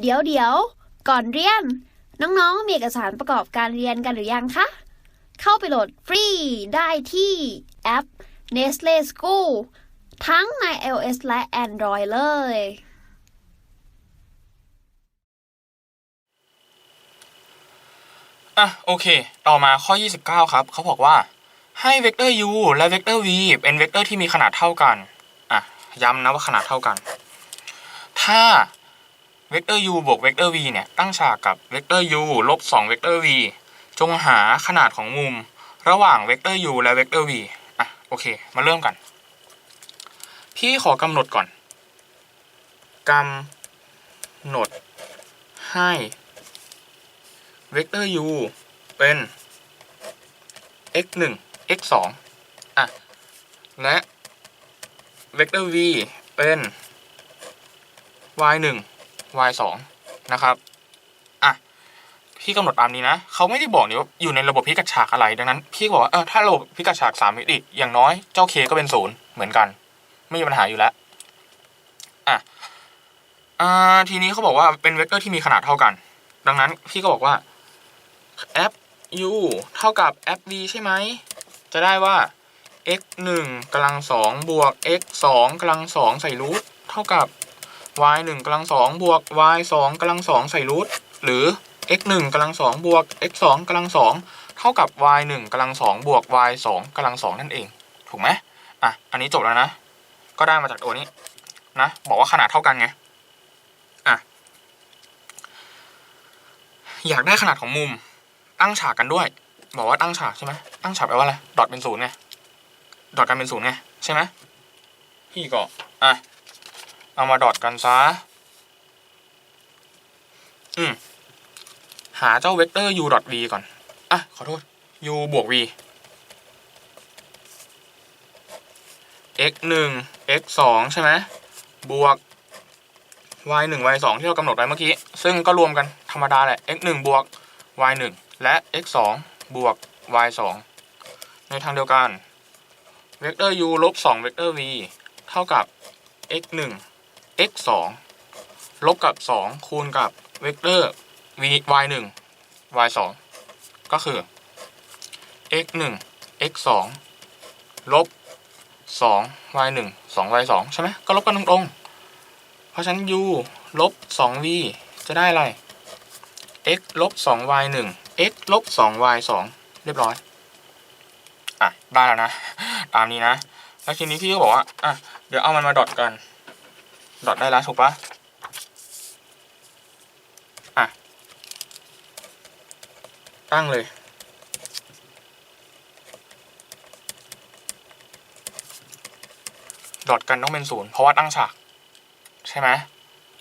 เดี๋ยวเดี๋ยว ก่อนเรียน น้องๆ มีเอกสารประกอบการเรียนกันหรือยังคะ เข้าไปโหลดฟรีได้ที่แอป Nestle School ทั้งใน iOS และ Android เลย อะ โอเค ต่อมาข้อ 29 ครับ เขาบอกว่าให้เวกเตอร์ u และเวกเตอร์ v เป็นเวกเตอร์ที่มีขนาดเท่ากัน อะ ย้ำนะว่าขนาดเท่ากัน ถ้า เวกเตอร์ u บวกเวกเตอร์ v เนี่ยตั้งฉากกับเวกเตอร์ u ลบ2เวกเตอร์ v จงหาขนาดของมุมระหว่างเวกเตอร์ u และเวกเตอร์ v อะโอเคมาเริ่มกัน พี่ขอกำหนดก่อนกำหนดให้เวกเตอร์ u เป็น x 1 x 2อะและเวกเตอร์ v เป็น y 1 y 2นะครับอะพี่กำหนดตามนี้นะเขาไม่ได้บอกเนี่ว่าอยู่ในระบบพิกัดฉากอะไรดังนั้น พี่บอกว่าเออถ้าระบบพิกัดฉากสามมิติอย่างน้อยเจ้า k ก็เป็นศูนย์เหมือนกัน ไม่มีปัญหาอยู่แล้วอะอ่าทีนี้เขาบอกว่าเป็นเวกเตอร์ที่มีขนาดเท่ากัน ดังนั้นพี่ก็บอกว่าแอป u เท่ากับแอป v ใช่ไหมจะได้ว่า x 1กำลัง2บวก x 2กำลัง2ใส่รูทเท่ากับ y 1กำลัง2บวก y 2กำลัง2ใส่รูทหรือ x 1กำลัง2บวก x 2กำลัง2เท่ากับ y 1กำลัง2บวก y 2กำลัง2นั่นเอง ถูกไหมอะ อันนี้จบแล้วนะ ก็ได้มาจากตัวนี้นะ บอกว่าขนาดเท่ากันไง อะ อยากได้ขนาดของมุม ตั้งฉากกันด้วย บอกว่าตั้งฉากใช่ไหมตั้งฉากแปลว่าอะไร ดอทเป็นศูนย์ไง ดอทกันเป็นศูนย์ไง ใช่ไหมพี่ก็ อะ เอามาดอทกันซะ อืม หาเจ้าเวกเตอร์ u ดอท v ก่อน อะ ขอโทษ u บวก v x หนึ่ง x สองใช่ไหม บวก y หนึ่ง y สองที่เรากำหนดไว้เมื่อกี้ ซึ่งก็รวมกันธรรมดาแหละ x หนึ่งบวก y 1และ x 2บวก y 2ในทางเดียวกัน เวกเตอร์ u ลบ2เวกเตอร์ v เท่ากับ x 1 x 2ลบกับ 2 คูณกับเวกเตอร์ v y 1 y 2ก็คือ x 1 x 2ลบ 2 y 1 2 y 2ใช่ไหมก็ลบกันตรงๆ เพราะฉะนั้น u ลบ 2v จะได้อะไร x ลบ 2y 1 x ลบ 2y 2เรียบร้อย อะ ได้แล้วนะ ตามนี้นะ แล้วทีนี้พี่ก็บอกว่า อะ เดี๋ยวเอามันมาดอทกัน ดอทได้แล้วถูกปะอะ ตั้งเลย ดอทกันต้องเป็นศูนย์เพราะว่าตั้งฉาก ใช่ไหม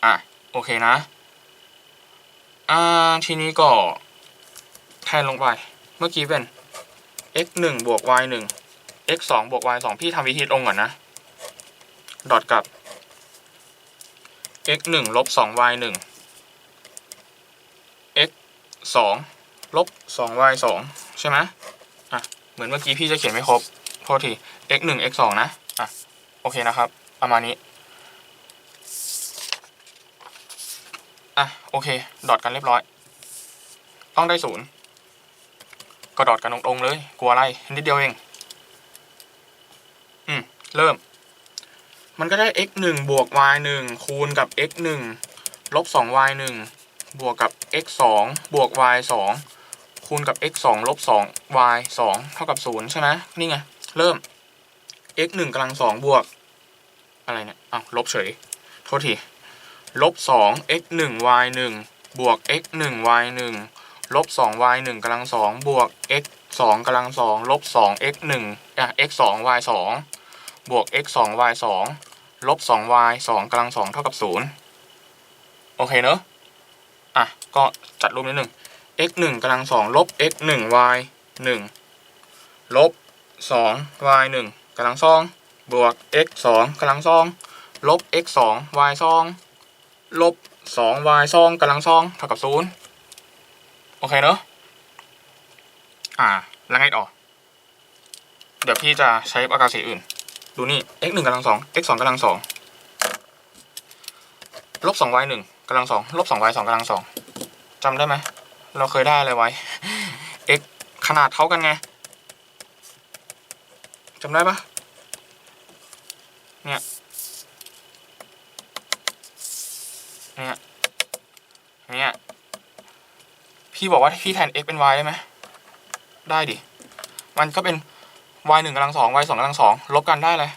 อะ โอเคนะ อ่า ทีนี้ก็แทนลงไป เมื่อกี้เป็น x หนึ่งบวก y หนึ่ง x สองบวก y สองพี่ทำวิธีตรงก่อนนะ ดอทกับ x หนึ่งลบสอง y หนึ่ง x สองลบสอง y สองใช่ไหมอะ เหมือนเมื่อกี้พี่จะเขียนไม่ครบ โทษที x หนึ่ง x สองนะ อะ โอเคนะครับ ประมาณนี้ อะ โอเค ดอทกันเรียบร้อย ต้องได้ศูนย์ก็ดอทกันตรงๆเลย กลัวอะไร นิดเดียวเอง อืม เริ่ม มันก็ได้ x หนึ่งบวก y หนึ่งคูณกับ x หนึ่งลบสอง y หนึ่งบวกกับ x สองบวก y สองคูณกับ x สองลบสอง y สองเท่ากับศูนย์ใช่ไหมนี่ไง เริ่ม x หนึ่งกำลังสองบวก อะไรเนี่ยอ้าวลบเฉย โทษทีลบสอง x หนึ่ง y หนึ่งบวก x หนึ่ง y หนึ่งลบสอง y หนึ่งกำลังสองบวก x สองกำลังสองลบสอง x หนึ่งอะ x สอง y สอง บวก x สอง y สองลบสอง y สองกำลังสองเท่ากับศูนย์โอเคเนอะอะ ก็จัดรูปนิดหนึ่ง x หนึ่งกำลังสองลบ x หนึ่ง y หนึ่งลบสอง y หนึ่งกำลังสองบวก x สองกำลังสองลบ x สอง y สองลบสอง y ซองกำลังซองเท่ากับศูนย์โอเคเนอะอ่า แล้วไงต่อเดี๋ยวพี่จะใช้ปากกาสีอื่น ดูนี่ x หนึ่งกำลังสอง x สองกำลังสองลบสอง y หนึ่งกำลังสองลบสอง y สองกำลังสองจำได้ไหม เราเคยได้อะไรไว้ x ขนาดเท่ากันไงจำได้ปะเนี่ย เนี่ย เนี่ย พี่บอกว่าพี่แทน x เป็น y ได้ไหม ได้ดิ มันก็เป็น y หนึ่งกำลังสอง y สองกำลังสองลบกันได้เลย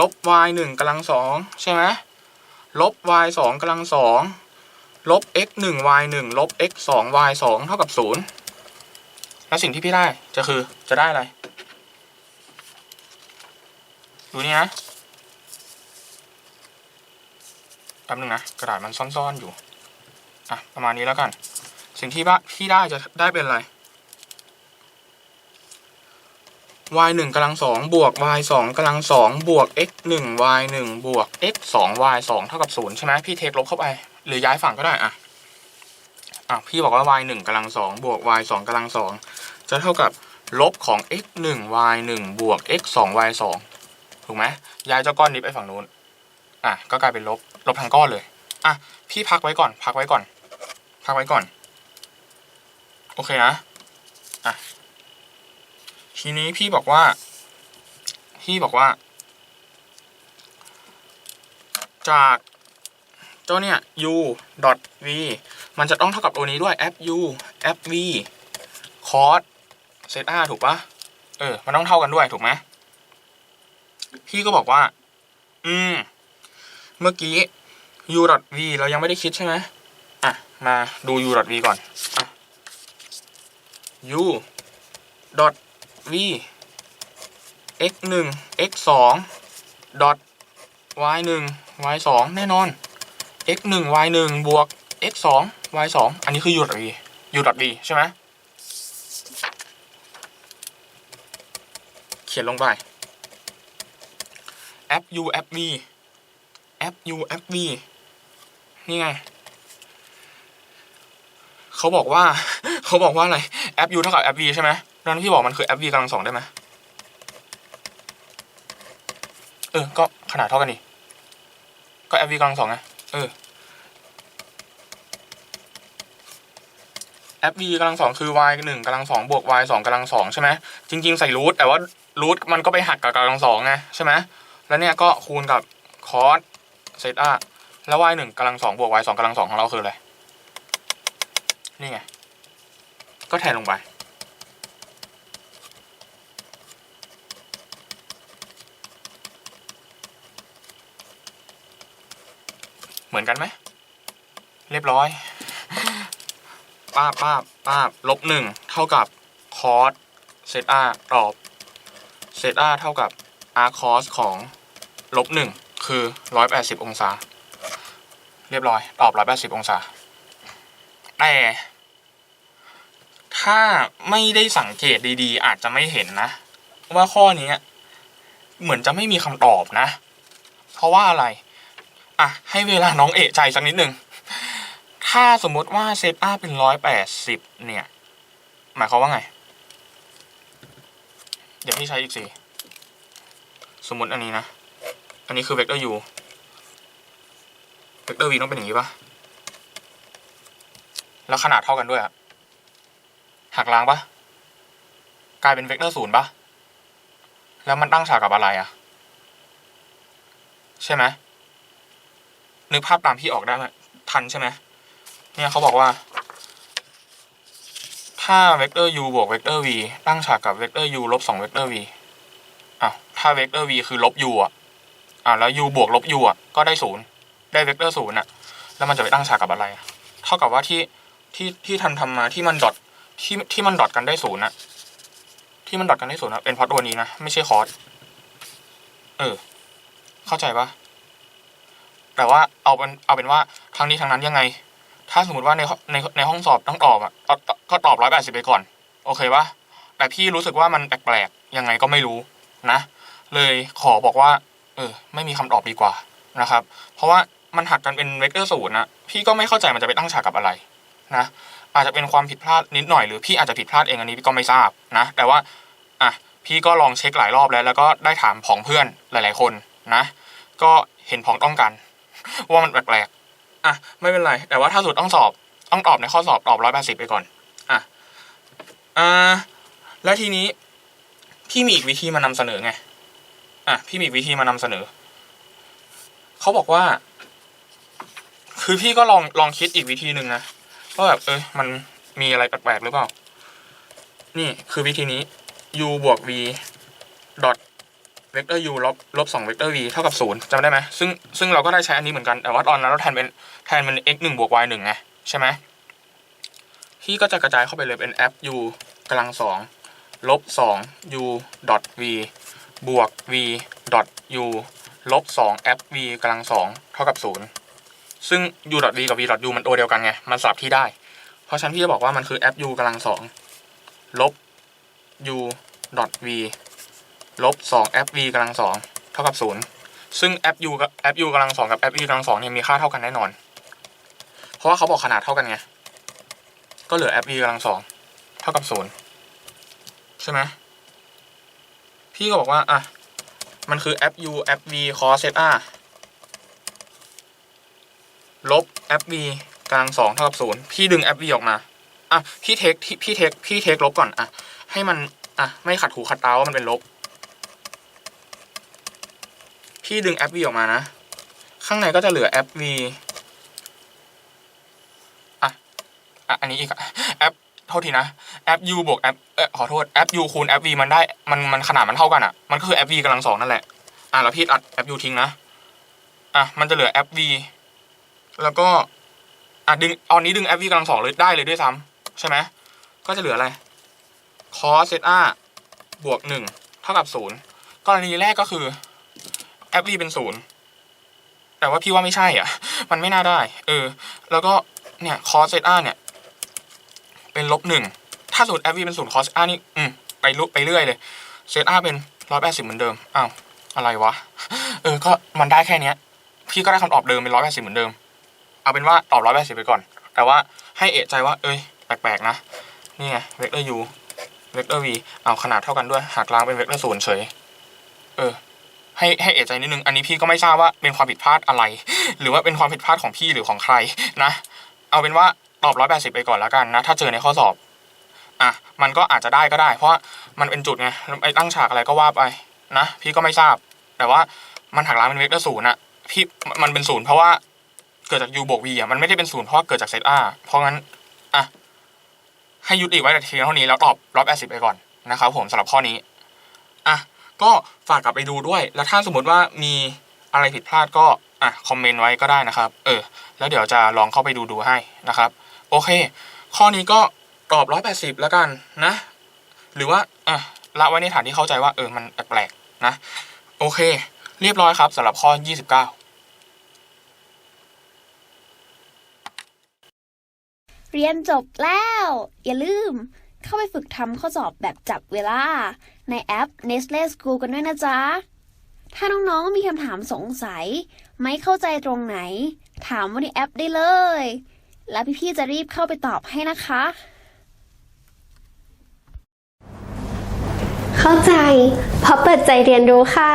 ลบ y หนึ่งกำลังสองใช่ไหมลบ y สองกำลังสองลบ x หนึ่ง y หนึ่งลบ x สอง y สองเท่ากับศูนย์แล้วสิ่งที่พี่ได้จะคือจะได้อะไรดูนี่นะแป๊บนึงนะกระดาษมันซ่อนๆอยู่อะประมาณนี้แล้วกัน สิ่งที่บ้าที่ได้จะได้เป็นอะไร y หนึ่งกำลังสองบวก y สองกำลังสองบวก x หนึ่ง y หนึ่งบวก x สอง y สองเท่ากับศูนย์ใช่ไหมพี่เทคลบเข้าไป หรือย้ายฝั่งก็ได้อะอะพี่บอกว่า y หนึ่งกำลังสองบวก y สองกำลังสองจะเท่ากับลบของ x หนึ่ง y หนึ่งบวก x สอง y สองถูกไหมย้ายเจ้าก้อนนี้ไปฝั่งนู้นอะก็กลายเป็นลบลบทั้งก้อนเลยอะพี่พักไว้ก่อน พักไว้ก่อน พักไว้ก่อน โอเคนะอะ ทีนี้พี่บอกว่า พี่บอกว่า จากเจ้าเนี่ย u dot v มันจะต้องเท่ากับตัวนี้ด้วย f u f v cos z r ถูกปะเออ มันต้องเท่ากันด้วยถูกไหมพี่ก็บอกว่า อืม เมื่อกี้ u dot v เรายังไม่ได้คิดใช่ไหมอะ มาดู u dot v ก่อน อะ u dot v x หนึ่ง x สอง dot y หนึ่ง y สองแน่นอน x หนึ่ง y หนึ่งบวก x สอง y สองอันนี้คือ u dot v u dot v ใช่ไหมเขียนลงไป f u f v f u f v นี่ไง เขาบอกว่า เขาบอกว่าอะไร f u เท่ากับ f v ใช่ไหม นั้นพี่บอกมันคือ f v กำลังสองได้ไหมเออ ก็ขนาดเท่ากันนี่ ก็ f v กำลังสองไง เออ f v กำลังสองคือ y หนึ่งกำลังสองบวก y สองกำลังสองใช่ไหม จริง ๆ ใส่รูทแต่ว่ารูทมันก็ไปหักกับกำลังสองไงใช่ไหม แล้วเนี่ยก็คูณกับ cos เซต r แล้ว y หนึ่งกำลังสองบวก y สองกำลังสองของเราคืออะไร นี่ไง ก็แทนลงไป มือนกันไหม เรียบร้อย ป้าบป้าบป้าบลบหนึ่งเท่ากับ cos เซต r ตอบเซต r เท่ากับ r cos ของลบหนึ่งคือร้อยแปดสิบองศา เรียบร้อย ตอบร้อยแปดสิบองศา แต่ ถ้าไม่ได้สังเกตดีๆ อาจจะไม่เห็นนะ ว่าข้อนี้เหมือนจะไม่มีคำตอบนะ เพราะว่าอะไร อะให้เวลาน้องเอะใจสักนิดหนึ่งถ้าสมมติว่าเซตอาเป็นร้อยแปดสิบเนี่ย หมายความว่าไง เดี๋ยวพี่ใช้อีกสิสมมติอันนี้นะ อันนี้คือเวกเตอร์ u เวกเตอร์ v ต้องเป็นอย่างนี้ปะแล้วขนาดเท่ากันด้วยอะหักล้างปะกลายเป็นเวกเตอร์ศูนย์ปะแล้วมันตั้งฉากกับอะไรอะใช่ไหม นึกภาพตามพี่ออกได้ไหมทันใช่ไหมเนี่ยเขาบอกว่า ถ้าเวกเตอร์ u บวกเวกเตอร์ v ตั้งฉากกับเวกเตอร์ u ลบสองเวกเตอร์ v อะถ้าเวกเตอร์ v คือลบ u อะอะแล้ว u บวกลบ u อะก็ได้ศูนย์ได้เวกเตอร์ศูนย์อะ แล้วมันจะไปตั้งฉากกับอะไร เท่ากับว่าที่ที่ที่ทันทำมาที่มันดอทที่ที่มันดอทกันได้ศูนย์อะที่มันดอทกันได้ศูนย์อะเป็นเพราะตัวนี้นะ ไม่ใช่คอร์สเออ เข้าใจปะ แต่ว่าเอาเป็นเอาเป็นว่าทั้งนี้ทั้งนั้นยังไง ถ้าสมมติว่าในในในห้องสอบต้องตอบอะก็ตอบร้อยแปดสิบไปก่อน โอเคปะแต่พี่รู้สึกว่ามันแปลกๆยังไงก็ไม่รู้นะ เลยขอบอกว่า เออ ไม่มีคำตอบดีกว่านะครับ เพราะว่ามันหักกันเป็นเวกเตอร์ศูนย์นะพี่ก็ไม่เข้าใจมันจะไปตั้งฉากกับอะไรนะอาจจะเป็นความผิดพลาดนิดหน่อยหรือพี่อาจจะผิดพลาดเองอันนี้พี่ก็ไม่ทราบนะ แต่ว่าอะพี่ก็ลองเช็คหลายรอบแล้ว แล้วก็ได้ถามผองเพื่อนหลาย ๆ คนนะ ก็เห็นพ้องต้องกัน ว่ามันแปลกๆอะไม่เป็นไร แต่ว่าถ้าสุดต้องสอบต้องตอบในข้อสอบตอบร้อยแปดสิบไปก่อนอะอ่าแล้วทีนี้ พี่มีอีกวิธีมานำเสนอไงอะพี่มีอีกวิธีมานำเสนอเขาบอกว่า คือพี่ก็ลองลองคิดอีกวิธีหนึ่งนะว่าแบบเอ้ยมันมีอะไรแปลกๆหรือเปล่า นี่คือวิธีนี้ u บวก v ดอท เวกเตอร์ u ลบลบสองเวกเตอร์ v เท่ากับศูนย์จำได้ไหมซึ่งซึ่งเราก็ได้ใช้อันนี้เหมือนกันแต่ว่าตอนนั้นเราแทนเป็นแทนเป็น x หนึ่งบวก y หนึ่งไงใช่ไหมพี่ก็จะกระจายเข้าไปเลยเป็น f u กำลังสองลบสอง u ด v บวก v ดอท u ลบสอง f v กำลังสองเท่ากับศูนย์ซึ่ง u ดอท v กับ v ดอท u มันตัวเดียวกันไง มันสลับที่ได้ เพราะฉะนั้นพี่จะบอกว่ามันคือ f u กำลังสองลบ u ดอท v ลบสอง f v กำลังสองเท่ากับศูนย์ซึ่ง f u กับ f u กำลังสองกับ f v กำลังสองเนี่ยมีค่าเท่ากันแน่นอน เพราะว่าเขาบอกขนาดเท่ากันไง ก็เหลือ f v กำลังสองเท่ากับศูนย์ใช่ไหมพี่ก็บอกว่า อะ มันคือ f u f v cos r ลบ f v กำลังสองเท่ากับศูนย์พี่ดึง f v ออกมา อะ พี่เทคพี่เทคพี่เทคลบก่อน อะ ให้มัน อะ ไม่ขัดหูขัดตาว่ามันเป็นลบ พี่ดึง f v ออกมานะ ข้างในก็จะเหลือ f v อะอะ อันนี้อีกอะ f โทษทีนะ f u บวก f เออขอโทษ f u คูณ f v มันได้มันมันขนาดมันเท่ากันอะ มันก็คือ f v กำลังสองนั่นแหละ อะแล้วพี่ตัด f u ทิ้งนะ อะ มันจะเหลือ f v แล้วก็อะดึงเอานี้ดึง f v กำลังสองเลยได้เลยด้วยซ้ำใช่ไหมก็จะเหลืออะไร cos z r บวกหนึ่งเท่ากับศูนย์กรณีแรกก็คือ f v เป็นศูนย์แต่ว่าพี่ว่าไม่ใช่อะ มันไม่น่าได้ เออ แล้วก็เนี่ย cos z r เนี่ย เป็นลบหนึ่งถ้าสูตร f v เป็นศูนย์ cos r นี่อืมไปลุไปเรื่อยเลย z r เป็นร้อยแปดสิบเหมือนเดิมอ้าวอะไรวะ เออ ก็มันได้แค่เนี้ย พี่ก็ได้คำตอบเดิมเป็นร้อยแปดสิบเหมือนเดิม เอาเป็นว่าตอบร้อยแปดสิบไปก่อน แต่ว่าให้เอะใจว่า เอ้ย แปลกๆ นะ นี่ไงเวกเตอร์ u เวกเตอร์ v เอาขนาดเท่ากันด้วย หากล้างเป็นเวกเตอร์ศูนย์เฉย เออ ให้ให้เอะใจนิดนึง อันนี้พี่ก็ไม่ทราบว่าเป็นความผิดพลาดอะไร หรือว่าเป็นความผิดพลาดของพี่หรือของใครนะ เอาเป็นว่าตอบร้อยแปดสิบไปก่อนแล้วกันนะ ถ้าเจอในข้อสอบ อะ มันก็อาจจะได้ก็ได้ เพราะมันเป็นจุดไงไอ้ตั้งฉากอะไรก็ว่าไปนะ พี่ก็ไม่ทราบ แต่ว่ามันหักล้างเป็นเวกเตอร์ศูนย์อะพี่มันเป็นศูนย์เพราะว่าเกิดจาก u บวก v อะมันไม่ได้เป็นศูนย์เพราะว่าเกิดจากเซต r เพราะงั้นอะให้ยุติไว้แต่เพียงเท่านี้แล้วตอบร้อยแปดสิบไปก่อนนะครับผมสำหรับข้อนี้อะ ก็ฝากกลับไปดูด้วย แล้วถ้าสมมติว่ามีอะไรผิดพลาดก็อะคอมเมนต์ไว้ก็ได้นะครับ เออ แล้วเดี๋ยวจะลองเข้าไปดูดูให้นะครับ โอเค ข้อนี้ก็ตอบร้อยแปดสิบแล้วกันนะ หรือว่าอะละไว้ในฐานที่เข้าใจว่าเออมันแปลกๆนะ โอเค เรียบร้อยครับสำหรับข้อยี่สิบเก้าเรียนจบแล้ว อย่าลืม เข้าไปฝึกทำข้อสอบแบบจับเวลา ในแอป Nestle School กันด้วยนะจ๊ะ ถ้าน้องๆ มีคำถามสงสัย ไม่เข้าใจตรงไหน ถามว่าในแอปได้เลย แล้วพี่ๆ จะรีบเข้าไปตอบให้นะคะ เข้าใจเพราะเปิดใจเรียนรู้ค่ะ